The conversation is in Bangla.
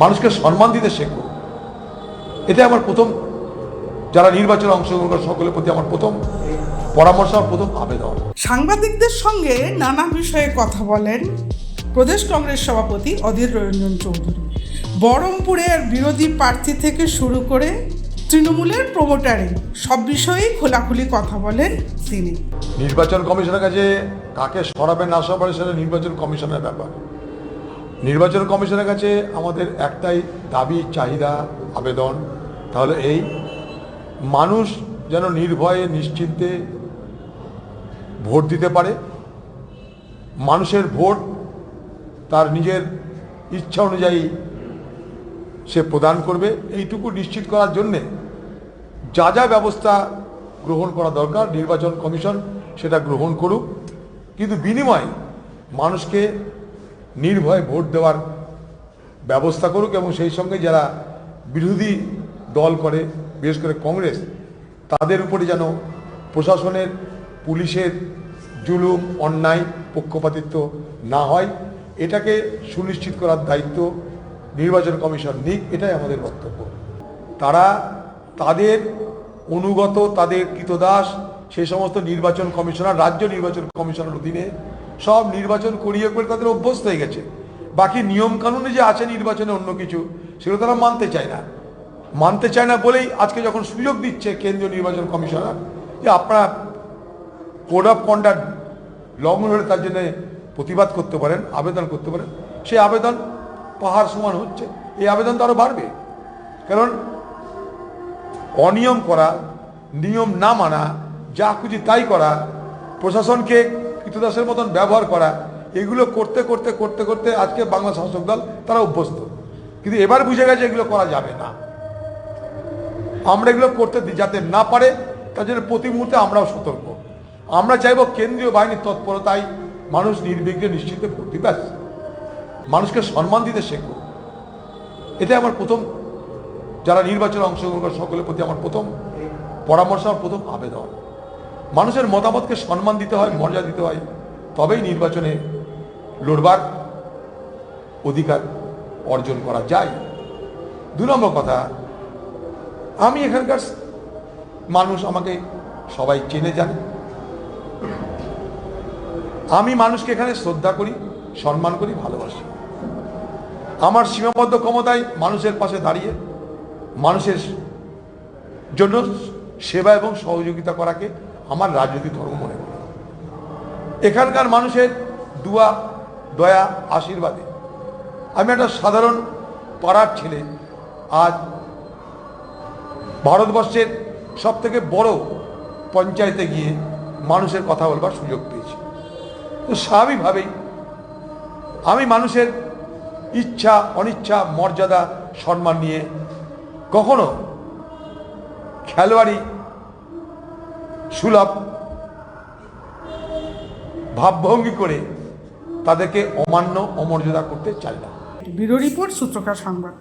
মানুষকে সম্মান দিতে শেখো। এটা আমার প্রথম যারা নির্বাচনে অংশগ্রহণ করে সকলের প্রতি আমার প্রথম পরামর্শ আমার প্রথম আবেদন। সাংবাদিকদের সঙ্গে নানা বিষয়ে কথা বলেন প্রদেশ কংগ্রেস সভাপতি অধীর রঞ্জন চৌধুরী। বহরমপুরের বিরোধী প্রার্থী থেকে শুরু করে তৃণমূলের প্রমোটারে সব বিষয়েই খোলাখুলি কথা বলেন তিনি। নির্বাচন কমিশনের কাছে কাকে সরাবে না সরাবে সেটা নির্বাচন কমিশনের ব্যাপার। নির্বাচন কমিশনের কাছে আমাদের একটাই দাবি, চাহিদা, আবেদন। তাহলে এই মানুষ যেন নির্ভয়ে, নিশ্চিন্তে ভোট দিতে পারে। মানুষের ভোট তার নিজের ইচ্ছা অনুযায়ী সে প্রদান করবে। এইটুকু নিশ্চিত করার জন্যে যা যা ব্যবস্থা গ্রহণ করা দরকার, নির্বাচন কমিশন সেটা গ্রহণ করুক। কিন্তু বিনিময়ে মানুষকে নির্ভয়ে ভোট দেওয়ার ব্যবস্থা করুক এবং সেই সঙ্গে যারা বিরোধী দল করে, বিশেষ করে কংগ্রেস, তাদের উপরে যেন প্রশাসনের, পুলিশের জুলুম, অন্যায়, পক্ষপাতিত্ব না হয়, এটাকে সুনিশ্চিত করার দায়িত্ব নির্বাচন কমিশন নিক, এটাই আমাদের বক্তব্য। তারা তাদের অনুগত, তাদের কৃতদাস সেই সমস্ত নির্বাচন কমিশনার, রাজ্য নির্বাচন কমিশনের অধীনে সব নির্বাচন করিয়ে করে তাদের অভ্যস্ত হয়ে গেছে। বাকি নিয়ম কানুনে যে আছে নির্বাচনে অন্য কিছু, সেগুলো তারা মানতে চায় না। মানতে চায় না বলেই আজকে যখন সুযোগ দিচ্ছে কেন্দ্রীয় নির্বাচন কমিশনার, যে আপনারা কোড অফ কন্ডাক্ট লঙ্ঘন হলে তার জন্য প্রতিবাদ করতে পারেন, আবেদন করতে পারেন সেই আবেদন পাহাড় সমান হচ্ছে, এই আবেদন তো আরও বাড়বে। কারণ অনিয়ম করা, নিয়ম না মানা, যা খুশি তাই করা, প্রশাসনকে কৃতদাসের মতন ব্যবহার করা, এগুলো করতে করতে করতে করতে আজকে বাংলা শাসক দল তারা অভ্যস্ত। কিন্তু এবার বুঝে গেছে এগুলো করা যাবে না। আমরা এগুলো করতে যাতে না পারে, তার জন্য প্রতি মুহূর্তে আমরাও সতর্ক। আমরা চাইব কেন্দ্রীয় বাহিনীর তৎপরতায় মানুষ নির্বিঘ্নে নিশ্চিন্তে ভর্তি, ব্যাস। মানুষকে সম্মান দিতে শেখো। এটা আমার প্রথম। যারা নির্বাচনে অংশগ্রহণ করে সকলের প্রতি আমার প্রথম পরামর্শ, আমার প্রথম আবেদন। মানুষের মতামতকে সম্মান দিতে হয়, মর্যাদা দিতে হয়, তবেই নির্বাচনে লড়বার অধিকার অর্জন করা যায়। দু নম্বর কথা, আমি এখানকার মানুষ, আমাকে সবাই চেনে, জানে। আমি মানুষকে এখানে শ্রদ্ধা করি, সম্মান করি, ভালোবাসি। আমার সীমাবদ্ধ ক্ষমতায় মানুষের পাশে দাঁড়িয়ে, মানুষের জন্য সেবা এবং সহযোগিতা করাকে আমার রাজনৈতিক ধর্ম মনে করি। এখানকার মানুষের দুয়া, দয়া, আশীর্বাদে। আমি একটা সাধারণ পাড়ার ছেলে। আজ ভারতবর্ষের সব থেকে বড় পঞ্চায়েতে গিয়ে মানুষের কথা বলবার সুযোগ পেয়েছি। তো স্বাভাবিকভাবেই আমি মানুষের ইচ্ছা, অনিচ্ছা, মর্যাদা, সম্মান নিয়ে কখনো খেলোয়াড়ি সুলভ ভাবভঙ্গি করে তাদেরকে অমান্য অমর্যাদা করতে চাই না। ব্যুরো রিপোর্ট সূত্রকার সংবাদ।